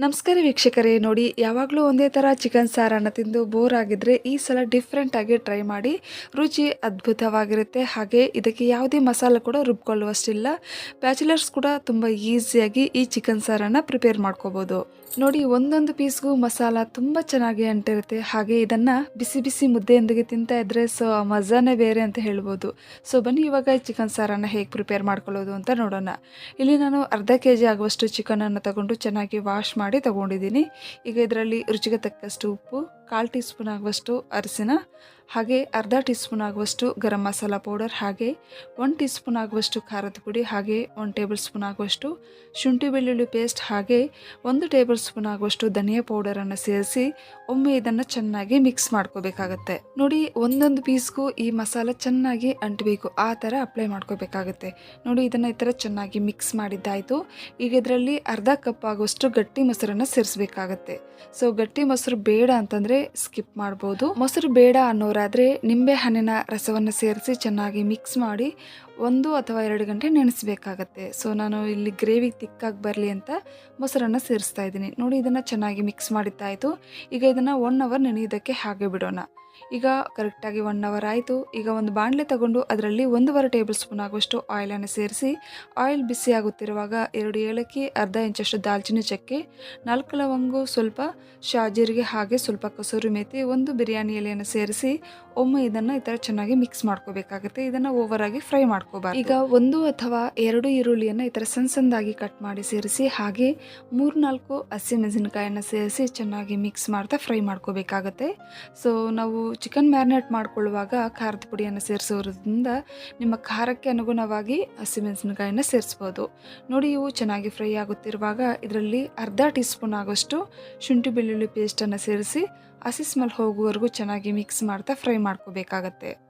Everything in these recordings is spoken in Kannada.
ನಮಸ್ಕಾರ ವೀಕ್ಷಕರೇ, ನೋಡಿ, ಯಾವಾಗಲೂ ಒಂದೇ ಥರ ಚಿಕನ್ ಸಾರನ್ನು ತಿಂದು ಬೋರ್ ಆಗಿದ್ರೆ ಈ ಸಲ ಡಿಫ್ರೆಂಟಾಗಿ ಟ್ರೈ ಮಾಡಿ, ರುಚಿ ಅದ್ಭುತವಾಗಿರುತ್ತೆ. ಹಾಗೆ ಇದಕ್ಕೆ ಯಾವುದೇ ಮಸಾಲೆ ಕೂಡ ರುಬ್ಕೊಳ್ಳುವಷ್ಟಿಲ್ಲ. ಬ್ಯಾಚುಲರ್ಸ್ ಕೂಡ ತುಂಬ ಈಸಿಯಾಗಿ ಈ ಚಿಕನ್ ಸಾರನ್ನು ಪ್ರಿಪೇರ್ ಮಾಡ್ಕೋಬೋದು. ನೋಡಿ, ಒಂದೊಂದು ಪೀಸ್ಗೂ ಮಸಾಲ ತುಂಬ ಚೆನ್ನಾಗಿ ಅಂಟಿರುತ್ತೆ. ಹಾಗೆ ಇದನ್ನು ಬಿಸಿ ಬಿಸಿ ಮುದ್ದೆಯೊಂದಿಗೆ ತಿಂತಾ ಇದ್ದರೆ ಸೊ, ಆ ಮಜಾನೇ ಬೇರೆ ಅಂತ ಹೇಳ್ಬೋದು. ಸೊ, ಬನ್ನಿ ಇವಾಗ ಚಿಕನ್ ಸಾರನ್ನು ಹೇಗೆ ಪ್ರಿಪೇರ್ ಮಾಡ್ಕೊಳ್ಳೋದು ಅಂತ ನೋಡೋಣ. ಇಲ್ಲಿ ನಾನು ಅರ್ಧ ಕೆ ಜಿ ಆಗುವಷ್ಟು ಚಿಕನನ್ನು ತಗೊಂಡು ಚೆನ್ನಾಗಿ ವಾಶ್ ಮಾಡಿ ತಗೊಂಡಿದ್ದೀನಿ. ಈಗ ಇದರಲ್ಲಿ ರುಚಿಗೆ ತಕ್ಕಷ್ಟು ಉಪ್ಪು ಕಾಲು ಟೀ ಸ್ಪೂನ್ ಆಗುವಷ್ಟು ಅರಿಶಿನ ಹಾಗೆ ಅರ್ಧ ಟೀ ಸ್ಪೂನ್ ಆಗುವಷ್ಟು ಗರಂ ಮಸಾಲ ಪೌಡರ್, ಹಾಗೆ ಒನ್ ಟೀ ಸ್ಪೂನ್ ಆಗುವಷ್ಟು ಖಾರದ ಪುಡಿ, ಹಾಗೆ ಒನ್ ಟೇಬಲ್ ಸ್ಪೂನ್ ಆಗುವಷ್ಟು ಶುಂಠಿ ಬೆಳ್ಳುಳ್ಳಿ ಪೇಸ್ಟ್, ಹಾಗೆ ಒಂದು ಟೇಬಲ್ ಸ್ಪೂನ್ ಆಗುವಷ್ಟು ಧನಿಯಾ ಪೌಡರನ್ನು ಸೇರಿಸಿ ಒಮ್ಮೆ ಇದನ್ನು ಚೆನ್ನಾಗಿ ಮಿಕ್ಸ್ ಮಾಡ್ಕೋಬೇಕಾಗತ್ತೆ. ನೋಡಿ, ಒಂದೊಂದು ಪೀಸ್ಗೂ ಈ ಮಸಾಲ ಚೆನ್ನಾಗಿ ಅಂಟಬೇಕು, ಆ ಥರ ಅಪ್ಲೈ ಮಾಡ್ಕೋಬೇಕಾಗತ್ತೆ. ನೋಡಿ, ಇದನ್ನು ಈ ಥರ ಚೆನ್ನಾಗಿ ಮಿಕ್ಸ್ ಮಾಡಿದ್ದಾಯಿತು. ಈಗ ಇದರಲ್ಲಿ ಅರ್ಧ ಕಪ್ ಆಗುವಷ್ಟು ಗಟ್ಟಿ ಮೊಸರನ್ನು ಸೇರಿಸಬೇಕಾಗತ್ತೆ. ಸೊ, ಗಟ್ಟಿ ಮೊಸರು ಬೇಡ ಅಂತಂದರೆ ಸ್ಕಿಪ್ ಮಾಡ್ಬೋದು. ಮೊಸರು ಬೇಡ ಅನ್ನೋರಾದರೆ ನಿಂಬೆ ಹಣ್ಣಿನ ರಸವನ್ನು ಸೇರಿಸಿ ಚೆನ್ನಾಗಿ ಮಿಕ್ಸ್ ಮಾಡಿ ಒಂದು ಅಥವಾ ಎರಡು ಗಂಟೆ ನೆನೆಸಬೇಕಾಗತ್ತೆ. ಸೊ ನಾನು ಇಲ್ಲಿ ಗ್ರೇವಿ ತಿಕ್ಕಾಗಿ ಬರಲಿ ಅಂತ ಮೊಸರನ್ನು ಸೇರಿಸ್ತಾ ಇದ್ದೀನಿ. ನೋಡಿ, ಇದನ್ನು ಚೆನ್ನಾಗಿ ಮಿಕ್ಸ್ ಮಾಡಿದ್ದಾಯಿತು. ಈಗ ಇದನ್ನು ಒನ್ ಅವರ್ ನೆನೆಯೋದಕ್ಕೆ ಹಾಗೆ ಬಿಡೋಣ. ಈಗ ಕರೆಕ್ಟಾಗಿ ಒನ್ ಅವರ್ ಆಯಿತು. ಈಗ ಒಂದು ಬಾಣಲೆ ತಗೊಂಡು ಅದರಲ್ಲಿ ಒಂದೂವರೆ ಟೇಬಲ್ ಸ್ಪೂನ್ ಆಗುವಷ್ಟು ಆಯಿಲನ್ನು ಸೇರಿಸಿ ಆಯಿಲ್ ಬಿಸಿ ಆಗುತ್ತಿರುವಾಗ ಎರಡು ಏಲಕ್ಕಿ, ಅರ್ಧ ಇಂಚಷ್ಟು ದಾಲ್ಚಿನ್ನಿ ಚಕ್ಕೆ, ನಾಲ್ಕು ಲವಂಗು, ಸ್ವಲ್ಪ ಶಾಜೀರಿಗೆ ಹಾಗೆ ಸ್ವಲ್ಪ ಕಸೂರಿ ಮೇಥಿ ಒಂದು ಬಿರಿಯಾನಿ ಎಲೆಯನ್ನು ಸೇರಿಸಿ ಒಮ್ಮೆ ಇದನ್ನು ಈ ಥರ ಚೆನ್ನಾಗಿ ಮಿಕ್ಸ್ ಮಾಡ್ಕೋಬೇಕಾಗುತ್ತೆ. ಇದನ್ನು ಓವರಾಗಿ ಫ್ರೈ ಫ್ರೈ ಮಾಡ್ಕೋಬಾರ್ದು ಈಗ ಒಂದು ಅಥವಾ ಎರಡು ಈರುಳ್ಳಿಯನ್ನು ಈ ಥರ ಸಣ್ಣ ಸಣ್ಣದಾಗಿ ಕಟ್ ಮಾಡಿ ಸೇರಿಸಿ ಹಾಗೆ ಮೂರು ನಾಲ್ಕು ಹಸಿಮೆಣಸಿನಕಾಯನ್ನು ಸೇರಿಸಿ ಚೆನ್ನಾಗಿ ಮಿಕ್ಸ್ ಮಾಡ್ತಾ ಫ್ರೈ ಮಾಡ್ಕೋಬೇಕಾಗತ್ತೆ. ಸೊ ನಾವು ಚಿಕನ್ ಮ್ಯಾರಿನೇಟ್ ಮಾಡ್ಕೊಳ್ಳುವಾಗ ಖಾರದ ಪುಡಿಯನ್ನು ಸೇರಿಸೋದ್ರಿಂದ ನಿಮ್ಮ ಖಾರಕ್ಕೆ ಅನುಗುಣವಾಗಿ ಹಸಿಮೆಣಸಿನಕಾಯನ್ನು ಸೇರಿಸ್ಬೋದು. ನೋಡಿ, ಇವು ಚೆನ್ನಾಗಿ ಫ್ರೈ ಆಗುತ್ತಿರುವಾಗ ಇದರಲ್ಲಿ ಅರ್ಧ ಟೀ ಸ್ಪೂನ್ ಆಗೋಷ್ಟು ಶುಂಠಿ ಬೆಳ್ಳುಳ್ಳಿ ಪೇಸ್ಟನ್ನು ಸೇರಿಸಿ ಹಸಿ ಸ್ಮೆಲ್ ಹೋಗುವವರೆಗೂ ಚೆನ್ನಾಗಿ ಮಿಕ್ಸ್ ಮಾಡ್ತಾ ಫ್ರೈ ಮಾಡ್ಕೋಬೇಕಾಗತ್ತೆ.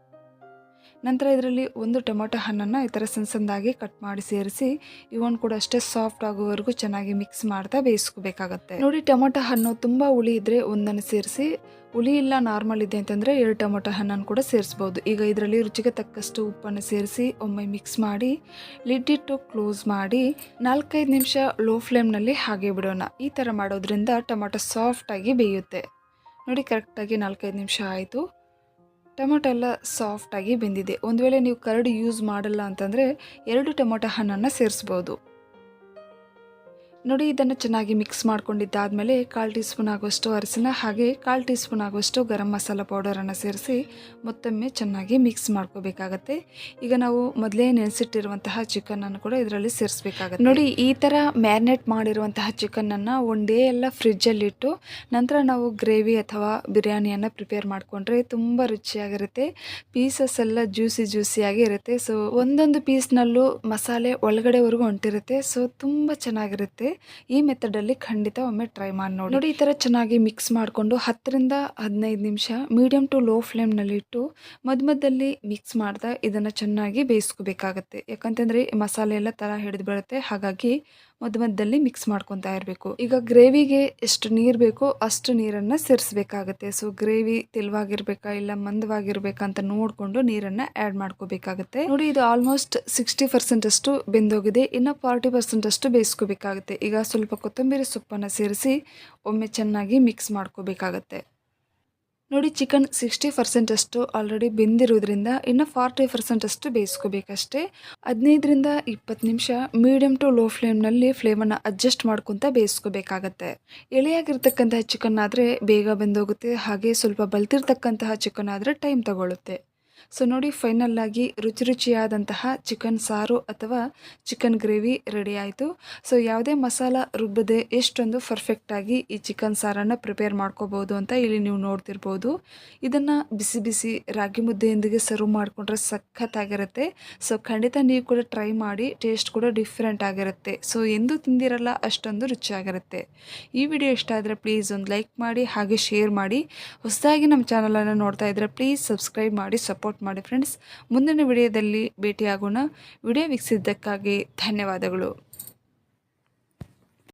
ನಂತರ ಇದರಲ್ಲಿ ಒಂದು ಟೊಮೊಟೊ ಹಣ್ಣನ್ನು ಈ ಥರ ಸಣ್ಣ ಸಣ್ಣದಾಗಿ ಕಟ್ ಮಾಡಿ ಸೇರಿಸಿ, ಇವನ್ ಕೂಡ ಅಷ್ಟೇ ಸಾಫ್ಟ್ ಆಗುವವರೆಗೂ ಚೆನ್ನಾಗಿ ಮಿಕ್ಸ್ ಮಾಡ್ತಾ ಬೇಯಿಸ್ಕೋಬೇಕಾಗತ್ತೆ. ನೋಡಿ, ಟೊಮೊಟೊ ಹಣ್ಣು ತುಂಬ ಹುಳಿ ಇದ್ದರೆ ಒಂದನ್ನು ಸೇರಿಸಿ, ಹುಳಿ ಇಲ್ಲ ನಾರ್ಮಲ್ ಇದೆ ಅಂತಂದರೆ ಎರಡು ಟೊಮೊಟೊ ಹಣ್ಣನ್ನು ಕೂಡ ಸೇರಿಸ್ಬೋದು. ಈಗ ಇದರಲ್ಲಿ ರುಚಿಗೆ ತಕ್ಕಷ್ಟು ಉಪ್ಪನ್ನು ಸೇರಿಸಿ, ಒಮ್ಮೆ ಮಿಕ್ಸ್ ಮಾಡಿ ಲಿಡ್ಡಿಟ್ಟು ಕ್ಲೋಸ್ ಮಾಡಿ, ನಾಲ್ಕೈದು ನಿಮಿಷ ಲೋ ಫ್ಲೇಮ್ನಲ್ಲಿ ಹಾಗೆ ಬಿಡೋಣ. ಈ ಥರ ಮಾಡೋದ್ರಿಂದ ಟೊಮೊಟೊ ಸಾಫ್ಟಾಗಿ ಬೇಯುತ್ತೆ. ನೋಡಿ ಕರೆಕ್ಟಾಗಿ ನಾಲ್ಕೈದು ನಿಮಿಷ ಆಯಿತು. ಟೊಮೊಟೊ ಎಲ್ಲ ಸಾಫ್ಟಾಗಿ ಬೆಂದಿದೆ. ಒಂದು ವೇಳೆ ನೀವು ಕರಡು ಯೂಸ್ ಮಾಡಲ್ಲ ಅಂತಂದರೆ ಎರಡು ಟೊಮೊಟೊ ಹಣ್ಣನ್ನು ಸೇರಿಸ್ಬೋದು. ನೋಡಿ, ಇದನ್ನು ಚೆನ್ನಾಗಿ ಮಿಕ್ಸ್ ಮಾಡ್ಕೊಂಡಿದ್ದಾದಮೇಲೆ ಕಾಲು ಟೀ ಸ್ಪೂನ್ ಆಗುವಷ್ಟು ಅರಸಿನ ಹಾಗೆ ಕಾಲು ಟೀ ಸ್ಪೂನ್ ಆಗುವಷ್ಟು ಗರಂ ಮಸಾಲ ಪೌಡರನ್ನು ಸೇರಿಸಿ ಮತ್ತೊಮ್ಮೆ ಚೆನ್ನಾಗಿ ಮಿಕ್ಸ್ ಮಾಡ್ಕೋಬೇಕಾಗತ್ತೆ. ಈಗ ನಾವು ಮೊದಲೇ ನೆನೆಸಿಟ್ಟಿರುವಂತಹ ಚಿಕನನ್ನು ಕೂಡ ಇದರಲ್ಲಿ ಸೇರಿಸ್ಬೇಕಾಗತ್ತೆ. ನೋಡಿ, ಈ ಥರ ಮ್ಯಾರಿನೇಟ್ ಮಾಡಿರುವಂತಹ ಚಿಕನನ್ನು ಒನ್ ಡೇ ಎಲ್ಲ ಫ್ರಿಜ್ಜಲ್ಲಿಟ್ಟು ನಂತರ ನಾವು ಗ್ರೇವಿ ಅಥವಾ ಬಿರಿಯಾನಿಯನ್ನು ಪ್ರಿಪೇರ್ ಮಾಡಿಕೊಂಡ್ರೆ ತುಂಬ ರುಚಿಯಾಗಿರುತ್ತೆ. ಪೀಸಸ್ ಎಲ್ಲ ಜ್ಯೂಸಿ ಜ್ಯೂಸಿಯಾಗಿ ಇರುತ್ತೆ. ಸೊ ಒಂದೊಂದು ಪೀಸ್ನಲ್ಲೂ ಮಸಾಲೆ ಒಳಗಡೆವರೆಗೂ ಹೊಂಟಿರುತ್ತೆ. ಸೊ ತುಂಬ ಚೆನ್ನಾಗಿರುತ್ತೆ. ಈ ಮೆಥಡಲ್ಲಿ ಖಂಡಿತ ಒಮ್ಮೆ ಟ್ರೈ ಮಾಡಿ ನೋಡಿ. ನೋಡಿ, ಈ ಥರ ಚೆನ್ನಾಗಿ ಮಿಕ್ಸ್ ಮಾಡಿಕೊಂಡು ಹತ್ತರಿಂದ ಹದಿನೈದು ನಿಮಿಷ ಮೀಡಿಯಮ್ ಟು ಲೋ ಫ್ಲೇಮ್ನಲ್ಲಿಟ್ಟು ಮಧ್ಯ ಮಧ್ಯದಲ್ಲಿ ಮಿಕ್ಸ್ ಮಾಡ್ತಾ ಇದನ್ನು ಚೆನ್ನಾಗಿ ಬೇಯಿಸ್ಕೋಬೇಕಾಗತ್ತೆ. ಯಾಕಂತಂದರೆ ಮಸಾಲೆ ಎಲ್ಲ ಥರ ಹಿಡಿದು ಬೀಳುತ್ತೆ. ಹಾಗಾಗಿ ಮಧ್ಯ ಮಧ್ಯದಲ್ಲಿ ಮಿಕ್ಸ್ ಮಾಡ್ಕೊತಾ ಇರಬೇಕು. ಈಗ ಗ್ರೇವಿಗೆ ಎಷ್ಟು ನೀರು ಬೇಕೋ ಅಷ್ಟು ನೀರನ್ನು ಸೇರಿಸ್ಬೇಕಾಗತ್ತೆ. ಸೊ ಗ್ರೇವಿ ತೆಲುವಾಗಿರ್ಬೇಕಾ ಇಲ್ಲ ಮಂದವಾಗಿರ್ಬೇಕಾ ಅಂತ ನೋಡಿಕೊಂಡು ನೀರನ್ನು ಆ್ಯಡ್ ಮಾಡ್ಕೋಬೇಕಾಗತ್ತೆ. ನೋಡಿ, ಇದು ಆಲ್ಮೋಸ್ಟ್ ಸಿಕ್ಸ್ಟಿ ಪರ್ಸೆಂಟ್ ಅಷ್ಟು ಬೆಂದೋಗಿದೆ. ಇನ್ನು ಫಾರ್ಟಿ ಪರ್ಸೆಂಟ್ ಅಷ್ಟು ಬೇಯಿಸ್ಕೋಬೇಕಾಗತ್ತೆ. ಈಗ ಸ್ವಲ್ಪ ಕೊತ್ತಂಬರಿ ಸೊಪ್ಪನ್ನು ಸೇರಿಸಿ ಒಮ್ಮೆ ಚೆನ್ನಾಗಿ ಮಿಕ್ಸ್ ಮಾಡ್ಕೋಬೇಕಾಗತ್ತೆ. ನೋಡಿ ಚಿಕನ್ ಸಿಕ್ಸ್ಟಿ ಪರ್ಸೆಂಟ್ ಅಷ್ಟು ಆಲ್ರೆಡಿ ಬೆಂದಿರೋದ್ರಿಂದ ಇನ್ನು ಫಾರ್ಟಿ ಪರ್ಸೆಂಟಷ್ಟು ಬೇಯಿಸ್ಕೋಬೇಕಷ್ಟೇ. ಹದಿನೈದರಿಂದ ಇಪ್ಪತ್ತು ನಿಮಿಷ ಮೀಡಿಯಮ್ ಟು ಲೋ ಫ್ಲೇಮ್ನಲ್ಲಿ ಫ್ಲೇಮನ್ನು ಅಡ್ಜಸ್ಟ್ ಮಾಡ್ಕೊತ ಬೇಯಿಸ್ಕೋಬೇಕಾಗತ್ತೆ. ಎಳೆಯಾಗಿರ್ತಕ್ಕಂತಹ ಚಿಕನ್ ಆದರೆ ಬೇಗ ಬೆಂದೋಗುತ್ತೆ, ಹಾಗೆ ಸ್ವಲ್ಪ ಬಲ್ತಿರ್ತಕ್ಕಂತಹ ಚಿಕನ್ ಆದರೆ ಟೈಮ್ ತಗೊಳ್ಳುತ್ತೆ ಸೊ ನೋಡಿ ಫೈನಲ್ ಆಗಿ ರುಚಿ ರುಚಿಯಾದಂತಹ ಚಿಕನ್ ಸಾರು ಅಥವಾ ಚಿಕನ್ ಗ್ರೇವಿ ರೆಡಿ ಆಯಿತು. ಸೊ ಯಾವುದೇ ಮಸಾಲ ರುಬ್ಬದೆ ಎಷ್ಟೊಂದು ಪರ್ಫೆಕ್ಟಾಗಿ ಈ ಚಿಕನ್ ಸಾರನ್ನು ಪ್ರಿಪೇರ್ ಮಾಡ್ಕೋಬೋದು ಅಂತ ಇಲ್ಲಿ ನೀವು ನೋಡ್ತಿರ್ಬೋದು. ಇದನ್ನು ಬಿಸಿ ಬಿಸಿ ರಾಗಿ ಮುದ್ದೆಯೊಂದಿಗೆ ಸರ್ವ್ ಮಾಡಿಕೊಂಡ್ರೆ ಸಖತ್ತಾಗಿರುತ್ತೆ. ಸೊ ಖಂಡಿತ ನೀವು ಕೂಡ ಟ್ರೈ ಮಾಡಿ ಟೇಸ್ಟ್ ಕೂಡ ಡಿಫ್ರೆಂಟ್ ಆಗಿರುತ್ತೆ. ಸೊ ಎಂದು ತಿಂದಿರಲ್ಲ, ಅಷ್ಟೊಂದು ರುಚಿಯಾಗಿರುತ್ತೆ. ಈ ವಿಡಿಯೋ ಇಷ್ಟ ಆದರೆ ಪ್ಲೀಸ್ ಒಂದು ಲೈಕ್ ಮಾಡಿ, ಹಾಗೆ ಶೇರ್ ಮಾಡಿ. ಹೊಸದಾಗಿ ನಮ್ಮ ಚಾನಲನ್ನು ನೋಡ್ತಾ ಇದ್ರೆ ಪ್ಲೀಸ್ ಸಬ್ಸ್ಕ್ರೈಬ್ ಮಾಡಿ ಸಪೋರ್ಟ್ ಮಾಡಿ ಫ್ರೆಂಡ್ಸ್. ಮುಂದಿನ ವಿಡಿಯೋದಲ್ಲಿ ಭೇಟಿಯಾಗೋಣ. ವಿಡಿಯೋ ವೀಕ್ಷಿಸಿದ್ದಕ್ಕಾಗಿ ಧನ್ಯವಾದಗಳು.